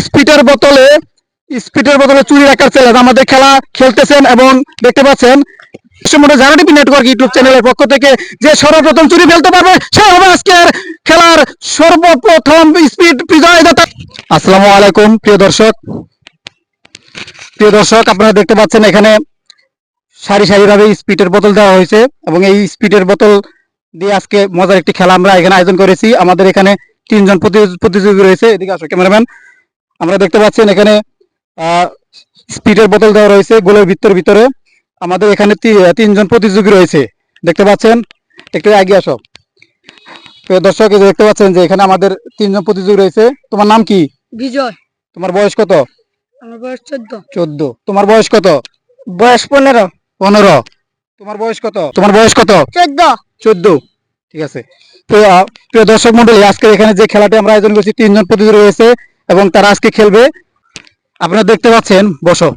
স্পিডের বোতলে স্পিডের বোতলে চুরি রাখার চ্যালেঞ্জ আমাদের খেলা খেলতেছেন এবং দেখতে পাচ্ছেন যারা টিভি নেটওয়ার্ক ইউটিউব চ্যানেলের পক্ষ থেকে যে সর্বপ্রথম চুরি ফেলতে পারবে খেলার সর্বপ্রথম আলাইকুম, প্রিয় দর্শক। প্রিয় দর্শক, আপনারা দেখতে পাচ্ছেন এখানে সারি স্পিডের বোতল দেওয়া হয়েছে এবং এই স্পিডের বোতল দিয়ে আজকে মজার একটি খেলা আমরা এখানে আয়োজন করেছি। আমাদের এখানে তিনজন প্রতি- প্রতিযোগী রয়েছে। এদিকে আসো, ক্যামেরাম্যান। আমরা দেখতে পাচ্ছেন এখানে স্পিডের বোতল দেওয়া রয়েছে গোলের ভিতর ভিতরে। আমাদের এখানে তিনজন প্রতিযোগী রয়েছে। দেখতে পাচ্ছেন? একটু এগিয়ে আসো। দর্শক দেখতে পাচ্ছেন যে এখানে আমাদের তিনজন প্রতিযোগী রয়েছে। তোমার নাম কি? বিজয়। তোমার বয়স কত? আমার বয়স চোদ্দ। চোদ্দ। তোমার বয়স কত? বয়স পনেরো। পনেরো। তোমার বয়স কত? তোমার বয়স কত? চোদ্দ। চোদ্দ। ঠিক আছে। তো প্রিয় দর্শক মন্ডলী আজকে এখানে যে খেলাটি আমরা আয়োজন করছি তিনজন প্রতিযোগী রয়েছে। এবং তারা আজকে খেলবে। আপনারা দেখতে পাচ্ছেন, বসো।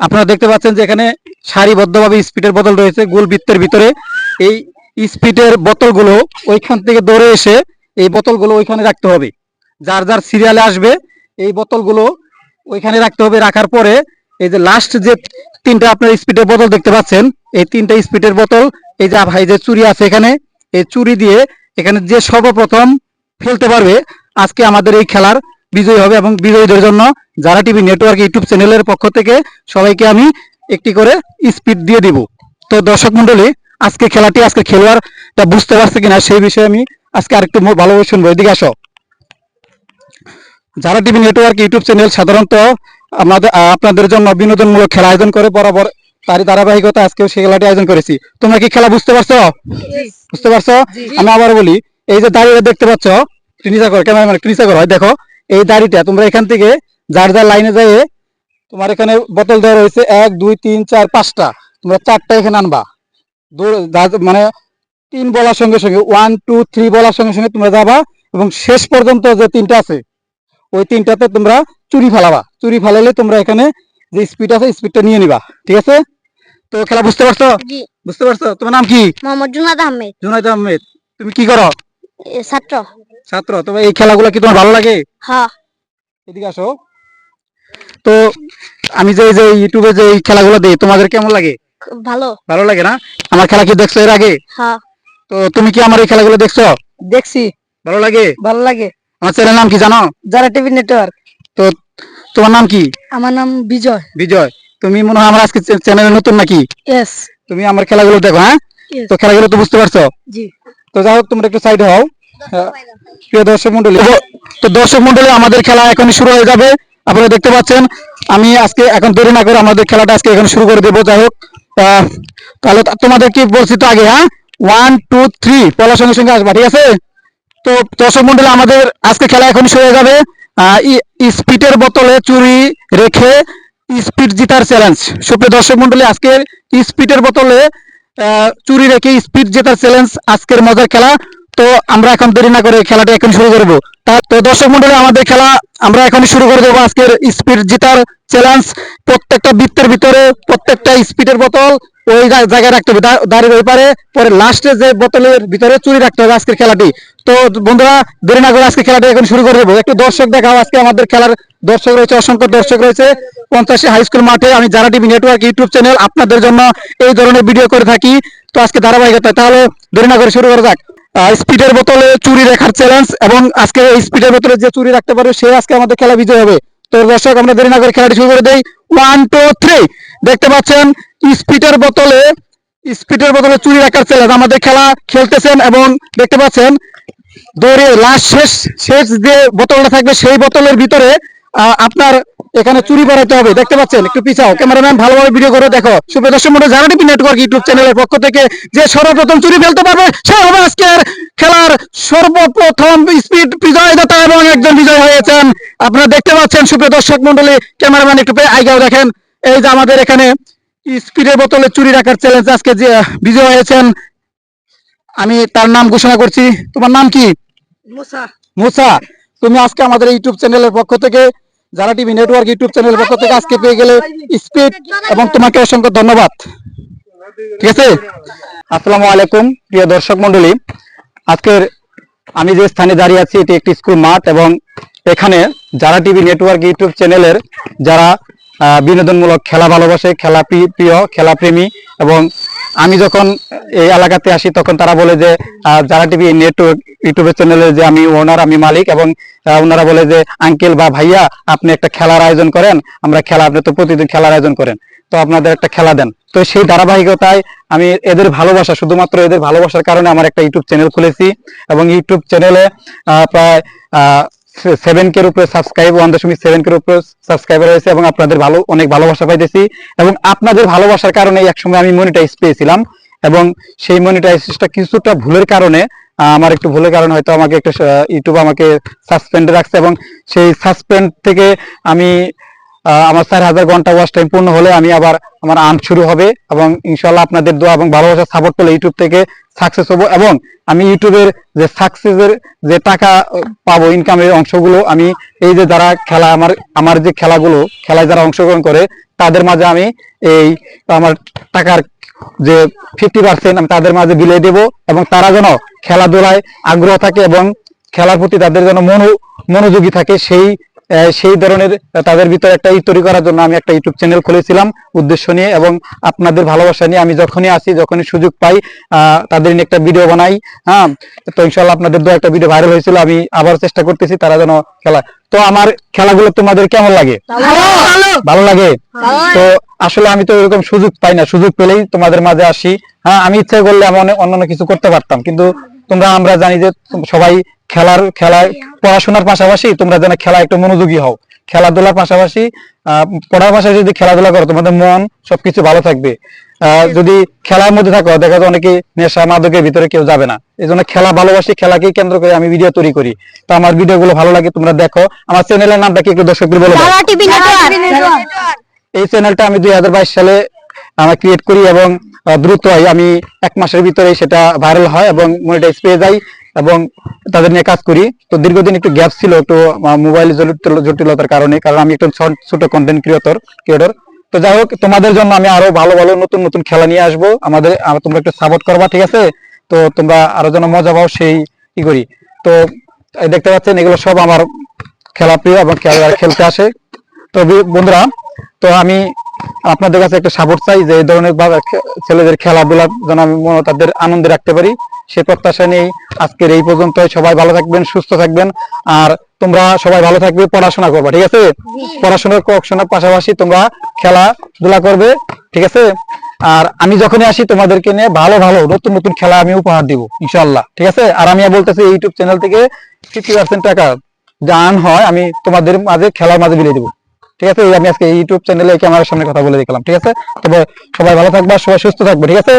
আপনারা দেখতে পাচ্ছেন যে এখানে সারিবদ্ধভাবে স্পিডের বোতল রয়েছে গোল বৃত্তের ভিতরে। এই স্পিডের বোতলগুলো ওইখান থেকে দৌড়ে এসে এই বোতলগুলো ওইখানে রাখতে হবে। যার যার সিরিয়ালে আসবে, এই বোতলগুলো ওইখানে রাখতে হবে। রাখার পরে এই যে লাস্ট যে তিনটা আপনার স্পিডের বোতল দেখতে পাচ্ছেন, এই তিনটা স্পিডের বোতল, এই যে ভাই যে চুরি আছে এখানে, এই চুরি দিয়ে এখানে যে সর্বপ্রথম ফেলতে পারবে আজকে আমাদের এই খেলার বিজয়ী হবে এবং বিজয়ীদের জন্য যারা টিভি নেটওয়ার্ক ইউটিউব চ্যানেলের পক্ষ থেকে সবাইকে আমি একটি করে স্পিড দিয়ে দিব। তো দর্শক মন্ডলী আজকে খেলাটি আজকে খেলোয়াড়টা বুঝতে পারছে কিনা সেই বিষয়ে আমি আজকে আরেকটু ভালোভাবে শুনব। এদিকে আসো। যারা টিভি নেটওয়ার্ক ইউটিউব চ্যানেল সাধারণত আমাদের আপনাদের জন্য বিনোদনমূলক খেলা আয়োজন করে বরাবর তারই ধারাবাহিকতা আজকেও সেই খেলাটি আয়োজন করেছি। তোমরা কি খেলা বুঝতে পারছ? বুঝতে পারছ? আমি আবার বলি এই যে দাড়িটা দেখতে পাচ্ছ করো ক্যামেরাম্যান করো হয়। দেখো এই দাড়িটা তোমরা এখান থেকে যার যার লাইনে যেয়ে তোমার এখানে বোতল দেওয়া রয়েছে এক দুই তিন চার পাঁচটা। তোমরা চারটা এখানে আনবা। মানে তিন বলার সঙ্গে সঙ্গে ওয়ান টু থ্রি বলার সঙ্গে সঙ্গে তোমরা যাবা এবং শেষ পর্যন্ত যে তিনটা আছে ওই তিনটাতে তোমরা চুরি ফেলাবা। চুরি ফেলালে তোমরা এখানে যে স্পিড আছে স্পিডটা নিয়ে নিবা। ঠিক আছে? তো খেলা বুঝতে পারছ? বুঝতে পারছ? তোমার নাম কি? মোহাম্মদ জুনাদ আহমেদ। জুনাইদ আহমেদ। তুমি কি করো? ছাত্র। ছাত্র তবে এই খেলাগুলো কি তোমার ভালো লাগে? হ্যাঁ। এদিকে আসো। তো আমি যে যে ইউটিউবে যে এই খেলাগুলো দিই তোমাদের কেমন লাগে? ভালো। ভালো লাগে না? আমার খেলা কি দেখছ এর আগে? হ্যাঁ। তো তুমি কি আমার এই খেলাগুলো দেখছ? দেখছি। ভালো লাগে? ভালো লাগে। আমার চ্যানেল নাম কি জানো? যারা টিভি নেটওয়ার্ক। তো তোমার নাম কি? আমার নাম বিজয়। বিজয়। তুমি মনে হয় আমার আজকে চ্যানেলে নতুন নাকি? তুমি আমার খেলাগুলো দেখো হ্যাঁ. তো খেলাগুলো তো বুঝতে পারছ? জি। তো যাই হোক তোমরা একটু সাইড হও। হ্যাঁ, প্রিয় দর্শক মন্ডলী। তো দর্শক মন্ডলী আমাদের খেলা এখন শুরু হয়ে যাবে। আপনারা দেখতে পাচ্ছেন আমি আজকে এখন দেরি না করে আমাদের খেলাটা আজকে এখন শুরু করে দেবো। যাই হোক তাহলে তোমাদের কি বলছি তো আগে হ্যাঁ? ওয়ান টু থ্রি বলার সঙ্গে সঙ্গে আসবা ঠিক আছে? তো দর্শক মন্ডলী আমাদের আজকে খেলা এখন শুরু হয়ে যাবে। স্পিডের বোতলে চুরি রেখে স্পিড জিতার চ্যালেঞ্জ সুপ্রিয় দর্শক মন্ডলী আজকের স্পিডের বোতলে চুরি রেখে স্পিড জেতার চ্যালেঞ্জ আজকের মজার খেলা। তো আমরা এখন দেরি না করে খেলাটা এখন শুরু করব। তা- দর্শক মন্ডলী আমাদের খেলা আমরা এখন শুরু করে দেবো আজকের স্পিড জেতার চ্যালেঞ্জ প্রত্যেকটা বৃত্তের ভিতরে, প্রত্যেকটা স্পিডের বোতল ওই জায়গায় রাখতে হবে। দাঁড়িয়ে ওই পারে, পরে লাস্টে যে বোতলের ভিতরে চুরি রাখতে হবে আজকের খেলাটি। তো বন্ধুরা, দেরি না করে আজকে খেলাটা এখন শুরু করে দেবো। একটু দর্শক দেখাও আজকে আমাদের খেলার দর্শক রয়েছে, অসংখ্য দর্শক রয়েছে। পঞ্চাশে হাই স্কুল মাঠে আমি যারা টিভি নেটওয়ার্ক ইউটিউব চ্যানেল আপনাদের জন্য এই ধরনের ভিডিও করে থাকি। তো আজকে ধারাবাহিকতা তাহলে দেরি না করে শুরু করা যাক। স্পিডের বোতলে চুরি রাখার চ্যালেঞ্জ এবং আজকে এই স্পিডের বোতলে যে চুরি রাখতে পারবে, সে আজকে আমাদের খেলা বিজয় হবে। তো দর্শক, আমরা দেরি না করে খেলাটি শুরু করে দেই। ওয়ান টু থ্রি দেখতে পাচ্ছেন স্পিডের বোতলে স্পিডের বোতলে চুরি রাখার চ্যালেঞ্জ আমাদের খেলা খেলতেছেন এবং দেখতে পাচ্ছেন, দৌড়ে লাস্ট শেষ শেষ যে বোতলটা থাকবে, সেই বোতলের ভিতরে আপনার এখানে চুরি বাড়াইতে হবে দেখতে পাচ্ছেন? একটু পিছাও। ক্যামেরাম্যান ভালোভাবে ভিডিও করে দেখো। সুপ্রিয় দর্শক মন্ডলী যারা টিভি নেটওয়ার্ক ইউটিউব চ্যানেলের পক্ষ থেকে যে সর্বপ্রথম চুরি ফেলতে পারবে সে হবে আজকের খেলার সর্বপ্রথম স্পিড বিজয়দাতা এবং একজন বিজয় হয়েছেন। আপনারা দেখতে পাচ্ছেন সুপ্রিয় দর্শক মন্ডলী ক্যামেরাম্যান একটু আইগাও দেখেন। এই যে আমাদের এখানে স্পিডের বোতলে চুরি রাখার চ্যালেঞ্জ আজকে যে বিজয় হয়েছেন। আমি তার নাম ঘোষণা করছি। তোমার নাম কি? মুসা। মুসা। তুমি আজকে আমাদের ইউটিউব চ্যানেলের পক্ষ থেকে যারা টিভি নেটওয়ার্ক ইউটিউব চ্যানেলের পক্ষ থেকে আজকে পেয়ে গেলে স্পিড এবং তোমাকে অসংখ্য ধন্যবাদ। ঠিক আছে? আসসালামু আলাইকুম, প্রিয় দর্শক মন্ডলী আজকের আমি যে স্থানে দাঁড়িয়ে আছি, এটি একটি স্কুল মাঠ এবং এখানে যারা টিভি নেটওয়ার্ক ইউটিউব চ্যানেলের যারা বিনোদনমূলক খেলা ভালোবাসে, খেলা প্রিয় খেলা প্রেমী এবং আমি যখন এই এলাকাতে আসি, তখন তারা বলে যে যারা টিভি নেটওয়ার্ক ইউটিউবের চ্যানেলে যে আমি ওনার আমি মালিক এবং ওনারা বলে যে আঙ্কেল বা ভাইয়া, আপনি একটা খেলার আয়োজন করেন, আমরা খেলা, আপনি তো প্রতিদিন খেলার আয়োজন করেন। তো আপনাদের একটা খেলা দেন। তো সেই ধারাবাহিকতায় আমি এদের ভালোবাসা, শুধুমাত্র এদের ভালোবাসার কারণে আমার একটা ইউটিউব চ্যানেল খুলেছি এবং ইউটিউব চ্যানেলে প্রায় সেভেন কের উপরে সাবস্ক্রাইব ওয়ান দশমিক সেভেন কের উপরে সাবস্ক্রাইবার হয়েছে এবং আপনাদের ভালো, অনেক ভালোবাসা পাইতেছি এবং আপনাদের ভালোবাসার কারণে একসময় আমি মনিটাইজ পেয়েছিলাম এবং সেই মনিটাইজটা কিছুটা ভুলের কারণে আমার একটু ভুলের কারণে হয়তো আমাকে একটা ইউটিউব আমাকে সাসপেন্ডে রাখছে এবং সেই সাসপেন্ড থেকে আমি আমার চার হাজার ঘণ্টা ওয়াচ টাইম পূর্ণ হলে আমি আবার আমার আর্ন শুরু হবে এবং ইনশাল্লাহ আপনাদের দোয়া এবং ভালোবাসা সাপোর্ট পেলে ইউটিউব থেকে সাকসেস হব এবং আমি ইউটিউবের যে সাকসেসের যে টাকা পাবো ইনকামের অংশগুলো আমি এই যে যারা খেলা আমার আমার যে খেলাগুলো, খেলায় যারা অংশগ্রহণ করে তাদের মাঝে আমি এই আমার টাকার যে ফিফটি পার্সেন্ট আমি তাদের মাঝে বিলিয়ে দেবো এবং তারা যেন খেলাধুলায় আগ্রহ থাকে এবং খেলার প্রতি তাদের যেন মনো, মনোযোগী থাকে সেই সেই ধরনের তাদের ভিতরে একটা ই তৈরি করার জন্য আমি একটা ইউটিউব চ্যানেল খুলেছিলাম উদ্দেশ্য নিয়ে এবং আপনাদের ভালোবাসা নিয়ে আমি যখনই আসি যখনই সুযোগ পাই তাদের নিয়ে একটা ভিডিও বানাই হ্যাঁ? তো ইনশাল্লাহ আপনাদের দু একটা ভিডিও ভাইরাল হয়েছিল আমি আবার চেষ্টা করতেছি তারা যেন খেলা তো আমার খেলাগুলো তোমাদের কেমন লাগে? ভালো লাগে? তো আসলে আমি তো এরকম সুযোগ পাই না সুযোগ পেলেই তোমাদের মাঝে আসি হ্যাঁ? আমি ইচ্ছা করলে আমি অন্যান্য কিছু করতে পারতাম কিন্তু তোমরা আমরা জানি যে সবাই খেলার খেলায় পড়াশোনার পাশাপাশি তোমরা যেন খেলা একটু মনোযোগী হও। খেলাধুলার পাশাপাশি আহ, পড়ার পাশাপাশি যদি খেলাধুলা করো তোমাদের মন সবকিছু ভালো থাকবে। আহ, যদি খেলার মধ্যে থাকো দেখা যায় অনেকে নেশা মাদকের ভিতরে কেউ যাবে না। এই জন্য খেলা ভালোবাসি খেলাকে কেন্দ্র করে আমি ভিডিও তৈরি করি। তো আমার ভিডিও গুলো ভালো লাগে তোমরা দেখো। আমার চ্যানেলের নামটা কি একটু দর্শকদের বলে এই চ্যানেলটা আমি দুই হাজার বাইশ সালে আমরা ক্রিয়েট করি এবং দ্রুতই আমি এক মাসের ভিতরে সেটা ভাইরাল হয় এবং মনিটাইজ পেয়ে যাই এবং তাদের নিয়ে কাজ করি। তো দীর্ঘদিন একটু গ্যাপ ছিল একটু মোবাইল জটিলতার কারণে, কারণ আমি একটু ছোট- কন্টেন্ট ক্রিয়েটর ক্রিয়েটর তো যাই হোক, তোমাদের জন্য আমি আরও ভালো ভালো, নতুন নতুন খেলা নিয়ে আসব। আমাদের তোমরা একটু সাপোর্ট করবা, ঠিক আছে? তো তোমরা আরও যেন মজা পাও সেই ই করি। তো দেখতে পাচ্ছেন, এগুলো সব আমার খেলা প্রিয় এবং খেলা খেলতে আসে। তো বন্ধুরা, তো আমি আপনাদের কাছে একটা সাপোর্ট চাই যে এই ধরনের ছেলেদের খেলাধুলা যেন আমি মনে তাদের আনন্দে রাখতে পারি। সে প্রত্যাশা নেই আজকের এই পর্যন্ত সবাই ভালো থাকবেন সুস্থ থাকবেন। আর তোমরা সবাই ভালো থাকবে পড়াশোনা করবা ঠিক আছে? পড়াশোনার পড়াশোনার পাশাপাশি তোমরা খেলাধুলা করবে ঠিক আছে? আর আমি যখনই আসি তোমাদেরকে নিয়ে ভালো ভালো নতুন নতুন খেলা আমি উপহার দিব ইনশাল্লাহ ঠিক আছে? আর আমি বলতেছি ইউটিউব চ্যানেল থেকে ফিফটি পার্সেন্ট টাকা জান হয় আমি তোমাদের মাঝে খেলার মাঝে বিলিয়ে দেবো। ঠিক আছে? আমি আজকে ইউটিউব চ্যানেলে ক্যামেরার সামনে কথা বলে দেখলাম ঠিক আছে? তবে সবাই ভালো থাকবা, সবাই সুস্থ থাকবে, ঠিক আছে?